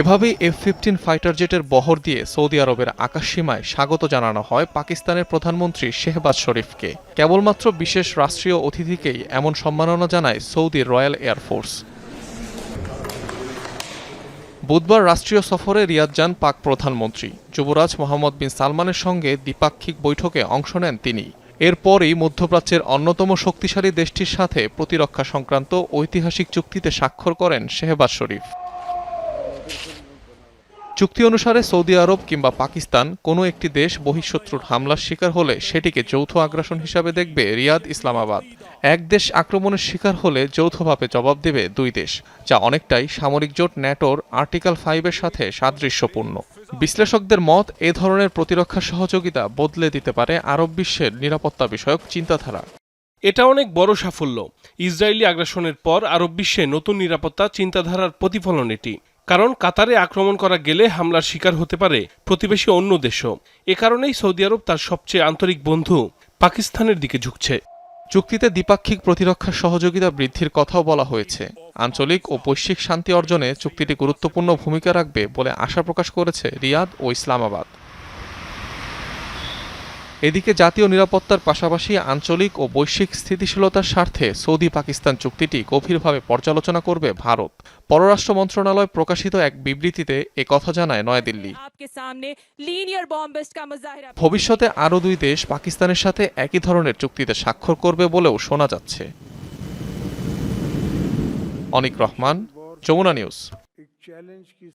এভাবেই F fifteen fighter জেটের বহর দিয়ে সৌদি আরবের আকাশসীমায় স্বাগত জানানো হয় পাকিস্তানের প্রধানমন্ত্রী শেহবাজ শরীফকে। কেবলমাত্র বিশেষ রাষ্ট্রীয় অতিথিকেই এমন সম্মাননা জানায় সৌদির রয়্যাল এয়ারফোর্স বুধবার রাষ্ট্রীয় সফরে রিয়াদ যান পাক প্রধানমন্ত্রী। যুবরাজ মোহাম্মদ বিন সালমানের সঙ্গে দ্বিপাক্ষিক বৈঠকে অংশ নেন তিনি। এরপরই মধ্যপ্রাচ্যের অন্যতম শক্তিশালী দেশটির সাথে প্রতিরক্ষা সংক্রান্ত ঐতিহাসিক চুক্তিতে স্বাক্ষর করেন শেহবাজ শরীফ। চুক্তি অনুসারে সৌদি আরব কিংবা পাকিস্তান কোনো একটি দেশ বহিঃশত্রুর হামলার শিকার হলে সেটিকে যৌথ আগ্রাসন হিসাবে দেখবে রিয়াদ ইসলামাবাদ। এক দেশ আক্রমণের শিকার হলে যৌথভাবে জবাব দেবে দুই দেশ, যা অনেকটাই সামরিক জোট ন্যাটোর আর্টিকেল ফাইভের সাথে সাদৃশ্যপূর্ণ। বিশ্লেষকদের মত, এ ধরনের প্রতিরক্ষা সহযোগিতা বদলে দিতে পারে আরব বিশ্বের নিরাপত্তা বিষয়ক চিন্তাধারা। এটা অনেক বড় সাফল্য। ইসরায়েলি আগ্রাসনের পর আরব বিশ্বে নতুন নিরাপত্তা চিন্তাধারার প্রতিফলন এটি। কারণ কাতারে আক্রমণ করা গেলে হামলার শিকার হতে পারে প্রতিবেশী অন্য দেশও। এ কারণেই সৌদি আরব তার সবচেয়ে আন্তরিক বন্ধু পাকিস্তানের দিকে ঝুঁকছে। চুক্তিতে দ্বিপাক্ষিক প্রতিরক্ষা সহযোগিতা বৃদ্ধির কথাও বলা হয়েছে। আঞ্চলিক ও বৈশ্বিক শান্তি অর্জনে চুক্তিটি গুরুত্বপূর্ণ ভূমিকা রাখবে বলে আশা প্রকাশ করেছে রিয়াদ ও ইসলামাবাদ। এদিকে জাতীয় নিরাপত্তার পাশাপাশি আঞ্চলিক ও বৈশ্বিক স্থিতিশীলতার স্বার্থে সৌদি পাকিস্তান চুক্তিটি গভীরভাবে পর্যালোচনা করবে ভারত। পররাষ্ট্র মন্ত্রণালয় প্রকাশিত এক বিবৃতিতে এ কথা জানায় নয়াদিল্লি। ভবিষ্যতে আরও দুই দেশ পাকিস্তানের সাথে একই ধরনের চুক্তিতে স্বাক্ষর করবে বলেও শোনা যাচ্ছে। অনিক রহমান যমুনা নিউজ।